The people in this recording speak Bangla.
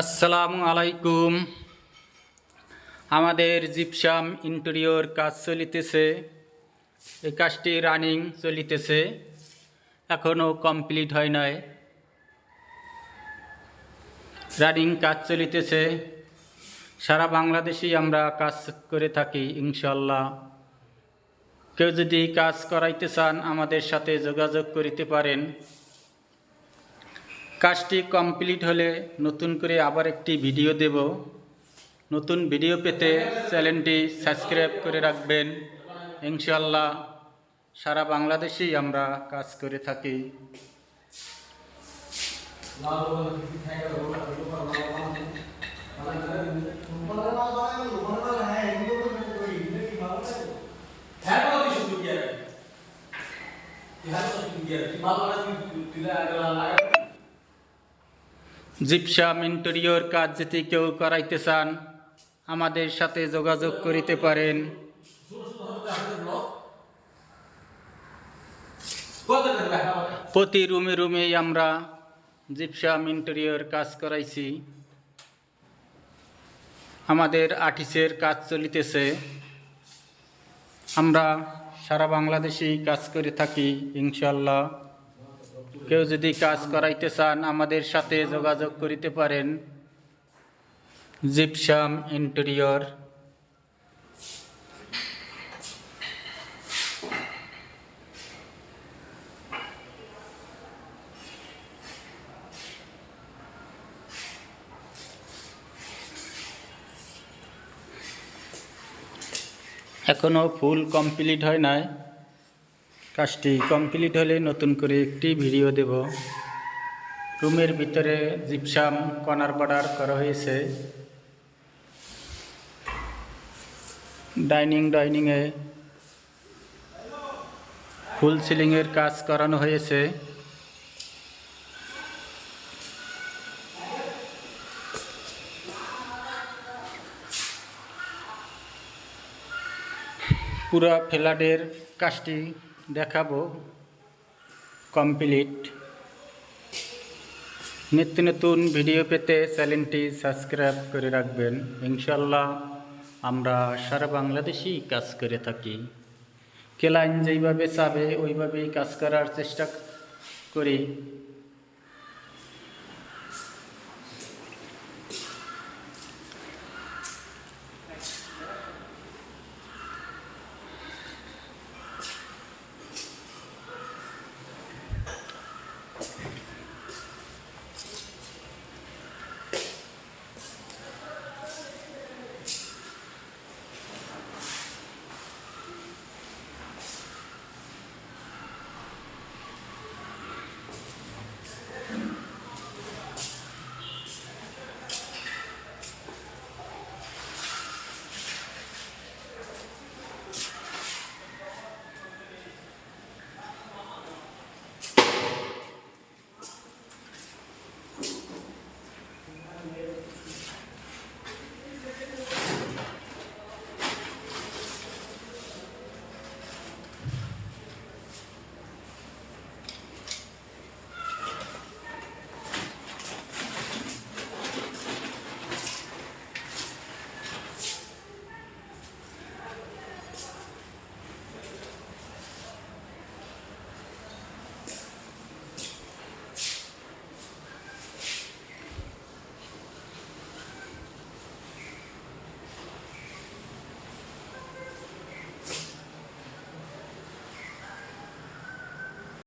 আসসালামু আলাইকুম। আমাদের জিপসাম ইন্টেরিয়র কাজ চলিতেছে। এই কাজটি রানিং চলিতেছে। এখনও কমপ্লিট হয় নাই। রানিং কাজ চলিতেছে। সারা বাংলাদেশেই আমরা কাজ করে থাকি ইনশাল্লাহ কেউ যদি কাজ করাইতে চান, আমাদের সাথে যোগাযোগ করিতে পারেন। কাজটি কমপ্লিট হলে নতুন করে আবার একটি ভিডিও দেব নতুন ভিডিও পেতে চ্যানেলটি সাবস্ক্রাইব করে রাখবেন ইনশাল্লাহ সারা বাংলাদেশেই আমরা কাজ করে থাকি জিপসাম ইন্টেরিয়র কাজ যদি কেউ করাইতে চান, আমাদের সাথে যোগাযোগ করিতে পারেন। প্রতি রুমে রুমেই আমরা জিপসাম ইন্টেরিয়র কাজ করাইছি। আমাদের আর্টিসের কাজ চলিতেছে। আমরা সারা বাংলাদেশেই কাজ করে থাকি ইনশাল্লাহ কেউ যদি কাজ করাইতে চান, আমাদের সাথে যোগাযোগ করিতে পারেন। Gypsum interior. এখনও ফুল কমপ্লিট হয় নাই। কাজটি কমপ্লিট হলে নতুন করে একটি ভিডিও দেব। রুমের ভিতরে জিপসাম কনার বর্ডার করা হয়েছে। ডাইনিং ডাইনিংয়ে ফুল সিলিংয়ের কাজ করানো হয়েছে। পুরো ফ্ল্যাটের কাজটি দেখাবো কমপ্লিট নিত্য নতুন ভিডিও পেতে চ্যানেলটি সাবস্ক্রাইব করে রাখবেন। ইনশাল্লাহ আমরা সারা বাংলাদেশেই কাজ করে থাকি। ক্লায়েন্ট যেইভাবে চাবে, ওইভাবেই কাজ করার চেষ্টা করি।